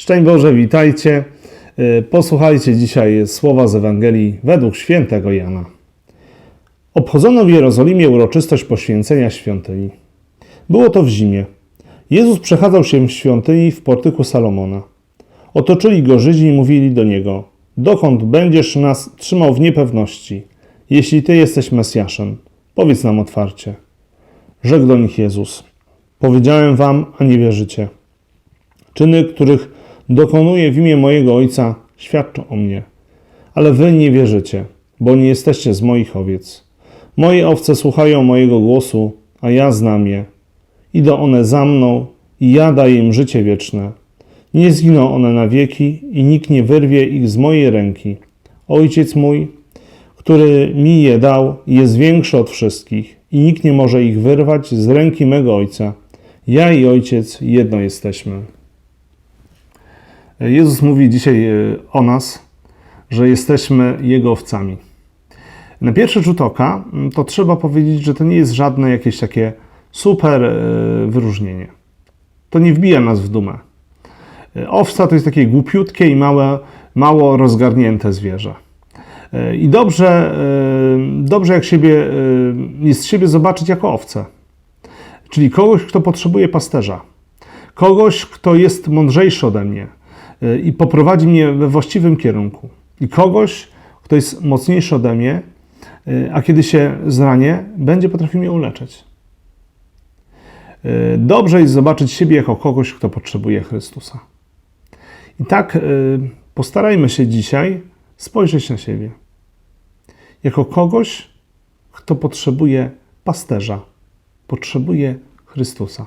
Szczęść Boże, witajcie. Y, Posłuchajcie dzisiaj słowa z Ewangelii według świętego Jana. Obchodzono w Jerozolimie uroczystość poświęcenia świątyni. Było to w zimie. Jezus przechadzał się w świątyni w portyku Salomona. Otoczyli go Żydzi i mówili do niego: Dokąd będziesz nas trzymał w niepewności? Jeśli ty jesteś Mesjaszem, powiedz nam otwarcie. Rzekł do nich Jezus: Powiedziałem wam, a nie wierzycie. Czyny, których dokonuję w imię mojego Ojca, świadczą o mnie. Ale wy nie wierzycie, bo nie jesteście z moich owiec. Moje owce słuchają mojego głosu, a ja znam je. Idą one za mną i ja daję im życie wieczne. Nie zginą one na wieki i nikt nie wyrwie ich z mojej ręki. Ojciec mój, który mi je dał, jest większy od wszystkich i nikt nie może ich wyrwać z ręki mego Ojca. Ja i Ojciec jedno jesteśmy. Jezus mówi dzisiaj e, o nas, że jesteśmy Jego owcami. Na pierwszy rzut oka mm, to trzeba powiedzieć, że to nie jest żadne jakieś takie super e, wyróżnienie. To nie wbija nas w dumę. E, Owca to jest takie głupiutkie i małe, mało rozgarnięte zwierzę. I dobrze, dobrze jak siebie, jest siebie zobaczyć jako owcę. Czyli kogoś, kto potrzebuje pasterza. Kogoś, kto jest mądrzejszy ode mnie i poprowadzi mnie we właściwym kierunku. I kogoś, kto jest mocniejszy ode mnie, y, a kiedy się zranię, będzie potrafił mnie uleczyć. Y, Dobrze jest zobaczyć siebie jako kogoś, kto potrzebuje Chrystusa. I tak y, postarajmy się dzisiaj spojrzeć na siebie jako kogoś, kto potrzebuje pasterza, potrzebuje Chrystusa.